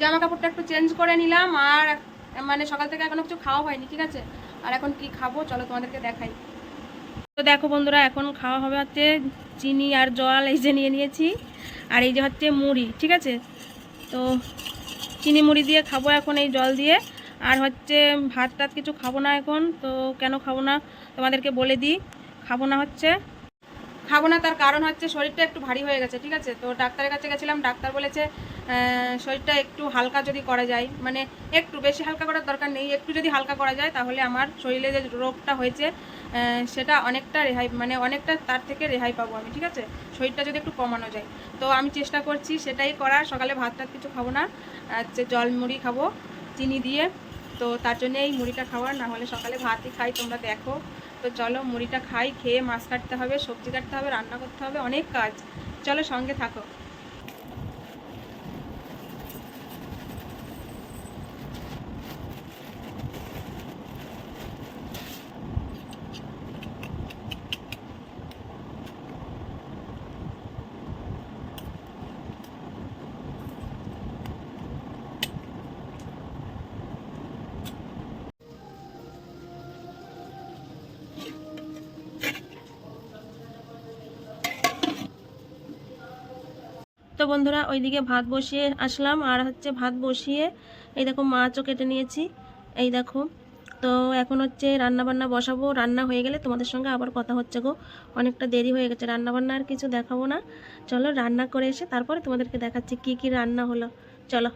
জামা কাপড়টা একটু চেঞ্জ করে নিলাম আর মানে সকাল থেকে এখনও কিছু খাওয়া হয়নি, ঠিক আছে? আর এখন কি খাব? চলো তোমাদেরকে দেখাই। তো দেখো বন্ধুরা, এখন খাওয়া হবে হচ্ছে চিনি আর জল, এই যে নিয়ে নিয়েছি। আর এই যে হচ্ছে মুড়ি, ঠিক আছে? তো চিনি মুড়ি দিয়ে খাব এখন এই জল দিয়ে। আর হচ্ছে ভাত টাত কিছু খাব না এখন, তো কেন খাব না তোমাদেরকে বলে দিই। খাব না হচ্ছে। খাব না তার কারণ হচ্ছে শরীরটা একটু ভারী হয়ে গেছে, ঠিক আছে? তো ডাক্তারের কাছে গেছিলাম, ডাক্তার বলেছে শরীরটা একটু হালকা যদি করা যায় মানে একটু বেশি হালকা করার দরকার নেই, একটু যদি হালকা করা যায় তাহলে আমার শরীরে যে রোগটা হয়েছে সেটা অনেকটা রেহাই মানে অনেকটা তার থেকে রেহাই পাবো আমি, ঠিক আছে? শরীরটা যদি একটু কমানো যায়। তো আমি চেষ্টা করছি সেটাই করার, সকালে ভাত টাত কিছু খাব না হচ্ছে জল মুড়ি খাব, চিনি দিয়ে। তো তার জন্য এই মুড়িটা খাওয়ার না হলে সকালে ভাতই খাই, তোমরা দেখো। তো চলো মুড়িটা খাই, খেয়ে মাছ কাটতে হবে, সবজি কাটতে হবে, রান্না করতে হবে, অনেক কাজ। চলো সঙ্গে থাকো। তো বন্ধুরা, ওইদিকে ভাত বসিয়ে আসলাম। আর হচ্ছে ভাত বসিয়ে এই দেখো মাছও কেটে নিয়েছি। এই দেখো, তো এখন হচ্ছে রান্না বান্না বসাবো। রান্না হয়ে গেলে তোমাদের সঙ্গে আবার কথা হচ্ছে গো। অনেকটা দেরি হয়ে গেছে রান্না বান্না আর কিছু দেখাবো না। চলো রান্না করে এসে তারপরে তোমাদেরকে দেখাচ্ছি কি কি রান্না হলো। চলো।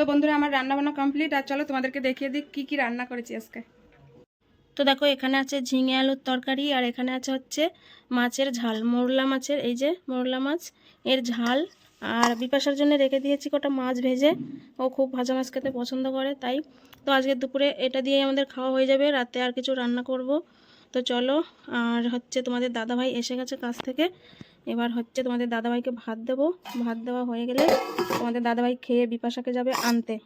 তো বন্ধুরা, আমার রান্না বান্না কমপ্লিট আর চলো তোমাদেরকে দেখিয়ে দিই কী কী রান্না করেছি আজকে। তো দেখো, এখানে আছে ঝিঙে আলুর তরকারি, আর এখানে আছে হচ্ছে মাছের ঝাল, মোরলা মাছের, এই যে মোরলা মাছ, এর ঝাল। আর বিপাশার জন্য রেখে দিয়েছি কটা মাছ ভেজে। ও খুব ভাজা মাছ খেতে পছন্দ করে, তাই। তো আজকে দুপুরে এটা দিয়েই আমাদের খাওয়া হয়ে যাবে, রাতে আর কিছু রান্না করব। তো চলো, আর হচ্ছে তোমাদের দাদাভাই এসে গেছে কাছ থেকে। এবার হচ্ছে তোমাদের দাদাভাইকে ভাত দেবো। ভাত দেওয়া হয়ে গেলে তোমাদের দাদাভাই খেয়ে বিপাশাকে যাবে আনতে।